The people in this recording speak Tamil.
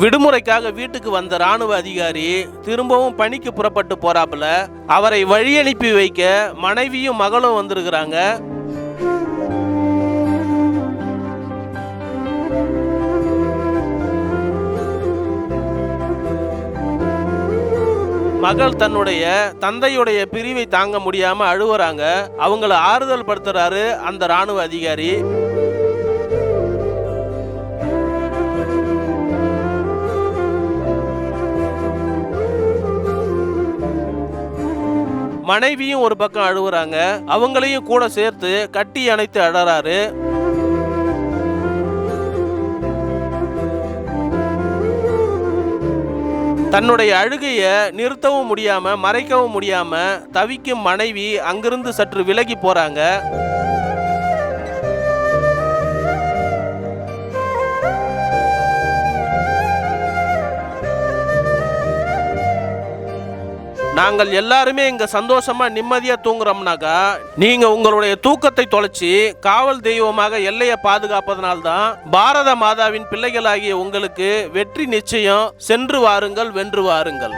விடுமுறைக்காக வீட்டுக்கு வந்த ராணுவ அதிகாரி திரும்பவும் பணிக்கு புறப்பட்டு போறாப்புல. அவரை வழி அனுப்பி வைக்க மனைவியும் மகளும் வந்திருக்கிறாங்க. மகள் தன்னுடைய தந்தையுடைய பிரிவை தாங்க முடியாம அழுவுறாங்க. அவங்கள ஆறுதல் படுத்துறாரு அந்த ராணுவ அதிகாரி. மனைவியும் ஒரு பக்கம் அழுவுறாங்க. அவங்களையும் கூட சேர்த்து கட்டி அணைத்து அழறாரு. தன்னுடைய அழுகைய நிறுத்தவும் முடியாம மறைக்கவும் முடியாம தவிக்கும் மனைவி அங்கிருந்து சற்று விலகி போறாங்க. நாங்கள் எல்லாருமே இங்க சந்தோஷமா நிம்மதியா தூங்குறோம்னாக்கா நீங்க உங்களுடைய தூக்கத்தை தொலைச்சி காவல் தெய்வமாக எல்லையை பாதுகாப்பதனால்தான் பாரத மாதாவின் பிள்ளைகளாகிய உங்களுக்கு வெற்றி நிச்சயம் சென்று வாருங்கள் வென்று வாருங்கள்.